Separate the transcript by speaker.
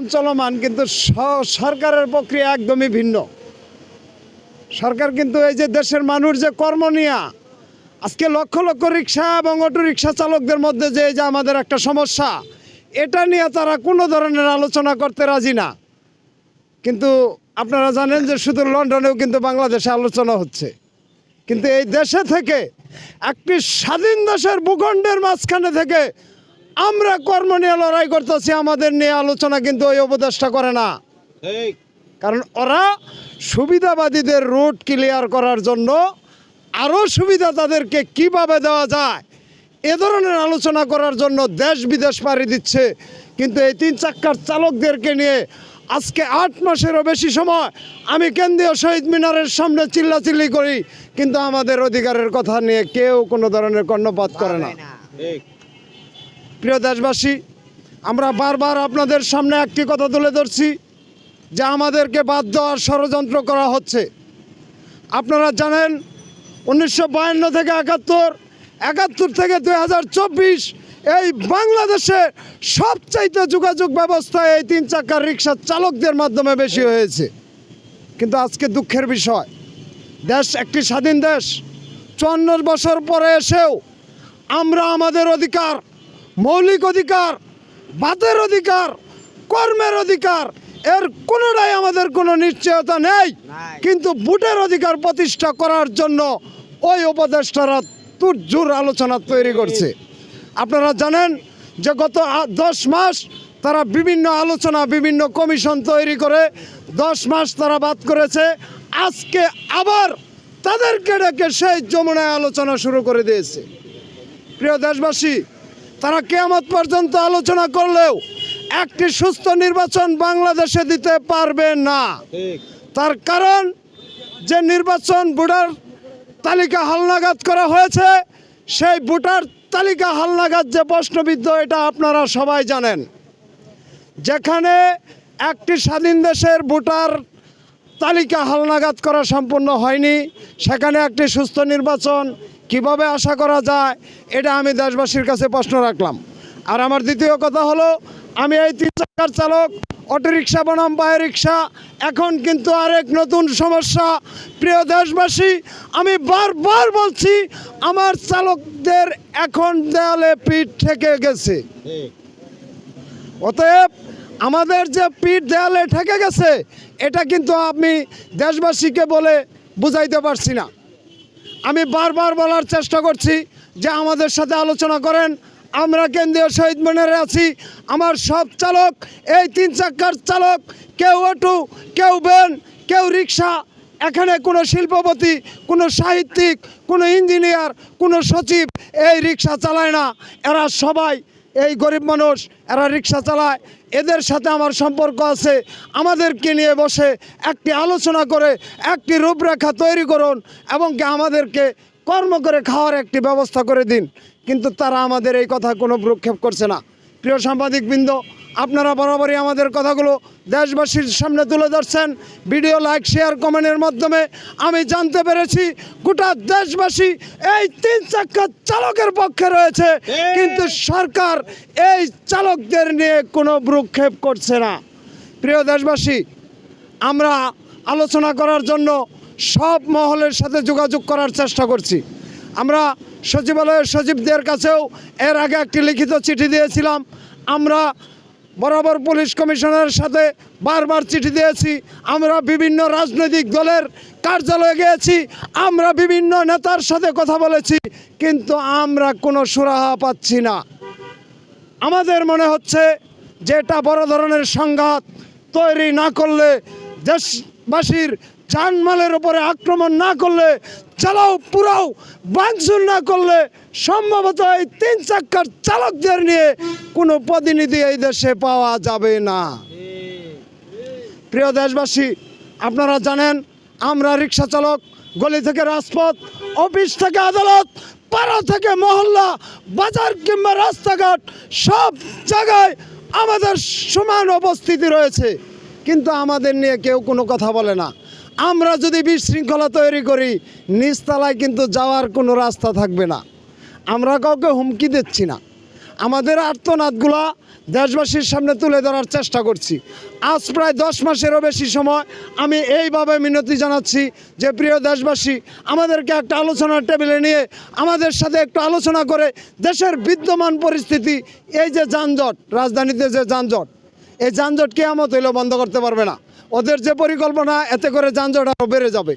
Speaker 1: আন্দোলন চলমান, কিন্তু সরকারের প্রক্রিয়া একদমই ভিন্ন। সরকার কিন্তু এই যে দেশের মানুষ যে কর্ম নিয়া, আজকে লক্ষ লক্ষ রিক্সা এবং অটো রিক্সা চালকদের মধ্যে যে যে আমাদের একটা সমস্যা, এটা নিয়ে তারা কোনো ধরনের আলোচনা করতে রাজি না। কিন্তু আপনারা জানেন যে শুধু লন্ডনেও কিন্তু বাংলাদেশে আলোচনা হচ্ছে। কিন্তু এই দেশে থেকে একটি স্বাধীন দেশের ভূখণ্ডের মাঝখানে থেকে আমরা কর্ম নিয়ে লড়াই করতেছি আমাদের নিয়ে আলোচনা কিন্তু ওই উপদেশটা করে না। কারণ ওরা সুবিধাবাদীদের রুট ক্লিয়ার করার জন্য আরও সুবিধা তাদেরকে কীভাবে দেওয়া যায় এ ধরনের আলোচনা করার জন্য দেশ বিদেশ পাড়ি দিচ্ছে। কিন্তু এই তিন চাক্কার চালকদেরকে নিয়ে আজকে আট মাসেরও বেশি সময় আমি কেন্দ্রীয় শহীদ মিনারের সামনে চিল্লাচিল্লি করি কিন্তু আমাদের অধিকারের কথা নিয়ে কেউ কোনো ধরনের কর্ণপাত করে না। প্রিয় দেশবাসী, আমরা বারবার আপনাদের সামনে একটি কথা তুলে ধরছি যে আমাদেরকে বাদ দেওয়ার ষড়যন্ত্র করা হচ্ছে। আপনারা জানেন, উনিশশো বায়ান্ন থেকে একাত্তর একাত্তর থেকে দুই হাজার চব্বিশ এই বাংলাদেশে সবচাইতে যোগাযোগ ব্যবস্থা এই তিন চাকার রিক্সা চালকদের মাধ্যমে বেশি হয়েছে। কিন্তু আজকে দুঃখের বিষয়, দেশ একটি স্বাধীন দেশ চুয়ান্ন বছর পরে এসেও আমরা আমাদের অধিকার মৌলিক অধিকার বাতের অধিকার কর্মের অধিকার এর কোনোটাই আমাদের কোনো নিশ্চয়তা নেই। কিন্তু বুটের অধিকার প্রতিষ্ঠা করার জন্য ওই উপদেষ্টারা তুরজুর আলোচনা তৈরি করছে। আপনারা জানেন যে গত দশ মাস তারা বিভিন্ন আলোচনা বিভিন্ন কমিশন তৈরি করে দশ মাস তারা বাদ করেছে। আজকে আবার তাদেরকে ডেকে সেই যমুনায় আলোচনা শুরু করে দিয়েছে। প্রিয় দেশবাসী তারা কেয়ামত পর্যন্ত আলোচনা করলেও একটি সুস্থ নির্বাচন বাংলাদেশে দিতে পারবে না। তার কারণ যে নির্বাচন ভোটার তালিকা হালনাগাদ করা হয়েছে সেই ভোটার তালিকা হালনাগাদ যে প্রশ্নবিদ্ধ এটা আপনারা সবাই জানেন। যেখানে একটি স্বাধীন দেশের ভোটার তালিকা হালনাগাদ করা সম্পূর্ণ হয়নি সেখানে একটি সুস্থ নির্বাচন কীভাবে আশা করা যায়, এটা আমি দেশবাসীর কাছে প্রশ্ন রাখলাম। আর আমার দ্বিতীয় কথা হলো, আমি এই তিন চাকার চালক, অটোরিকশা বনাম রিক্সা এখন কিন্তু আরেক নতুন সমস্যা। প্রিয় দেশবাসী, আমি বারবার বলছি, আমার চালকদের এখন দেয়ালে পিঠ ঠেকে গেছে। অতএব, আমাদের যে পিঠ দেয়ালে ঠেকে গেছে, এটা কিন্তু আমি দেশবাসীকে বলে বুঝাইতে পারছি না। আমি বারবার বলার চেষ্টা করছি যে আমাদের সাথে আলোচনা করেন। আমরা কেন্দ্রীয় শহীদ মিনারে আছি। আমার সব চালক, এই তিন চাকার চালক, কেউ অটো, কেউ ভ্যান, কেউ রিক্সা, এখানে কোনো শিল্পপতি, কোনো সাহিত্যিক, কোনো ইঞ্জিনিয়ার, কোনো সচিব এই রিক্সা চালায় না। এরা সবাই এই গরিব মানুষ, এরা রিক্সা চালায়। এদের সাথে আমার সম্পর্ক আছে। আমাদেরকে নিয়ে বসে একটি আলোচনা করে, একটি রূপরেখা তৈরি করুন এবং আমাদেরকে কর্ম করে খাওয়ার একটি ব্যবস্থা করে দিন। কিন্তু তারা আমাদের এই কথা কোনো ভ্রক্ষেপ করছে না। প্রিয় সাংবাদিকবৃন্দ আপনারা বরাবরই আমাদের কথাগুলো দেশবাসীর সামনে তুলে ধরছেন। ভিডিও লাইক শেয়ার কমেন্টের মাধ্যমে আমি জানতে পেরেছি গোটা দেশবাসী এই তিন চাক্কা চালকের পক্ষে রয়েছে। কিন্তু সরকার এই চালকদের নিয়ে কোনো ভ্রুক্ষেপ করছে না। প্রিয় দেশবাসী আমরা আলোচনা করার জন্য সব মহলের সাথে যোগাযোগ করার চেষ্টা করছি। আমরা সচিবালয়ের সচিবদের কাছেও এর আগে একটি লিখিত চিঠি দিয়েছিলাম। আমরা বরাবর পুলিশ কমিশনারের সাথে বারবার চিঠি দিয়েছি, আমরা বিভিন্ন রাজনৈতিক দলের কার্যালয়ে গিয়েছি, আমরা বিভিন্ন নেতার সাথে কথা বলেছি, কিন্তু আমরা কোনো সুরাহা পাচ্ছি না। আমাদের মনে হচ্ছে যেটা বড় ধরনের সংঘাত, তৈরি না করলে দেশবাসীর জানমালের উপরে আক্রমণ না করলে, চালাও, পুরাও বাংচুর না করলে, সম্ভবত এই তিন চাক্কার চালকদের নিয়ে কোনো প্রতিনিধি এই দেশে পাওয়া যাবে না। প্রিয় দেশবাসী, আপনারা জানেন, আমরা রিক্সা চালক, গলি থেকে রাজপথ, অফিস থেকে আদালত, পাড়া থেকে মহল্লা, বাজার কিংবা রাস্তাঘাট, সব জায়গায় আমাদের সমান উপস্থিতি রয়েছে। কিন্তু আমাদের নিয়ে কেউ কোনো কথা বলে না। আমরা যদি বিশৃঙ্খলা তৈরি করি, নিচতলায় কিন্তু যাওয়ার কোনো রাস্তা থাকবে না। আমরা কাউকে হুমকি দিচ্ছি না। আমাদের আর্তনাদগুলা দেশবাসীর সামনে তুলে ধরার চেষ্টা করছি। আজ প্রায় দশ মাসেরও বেশি সময় আমি এইভাবে মিনতি জানাচ্ছি যে, প্রিয় দেশবাসী, আমাদেরকে একটা আলোচনার টেবিলে নিয়ে আমাদের সাথে একটু আলোচনা করে দেশের বিদ্যমান পরিস্থিতি, এই যে যানজট, রাজধানীতে যে যানজট, এই যানজট কেয়ামত হইলেও বন্ধ করতে পারবে না। ওদের যে পরিকল্পনা এতে করে যানজট আরও বেড়ে যাবে।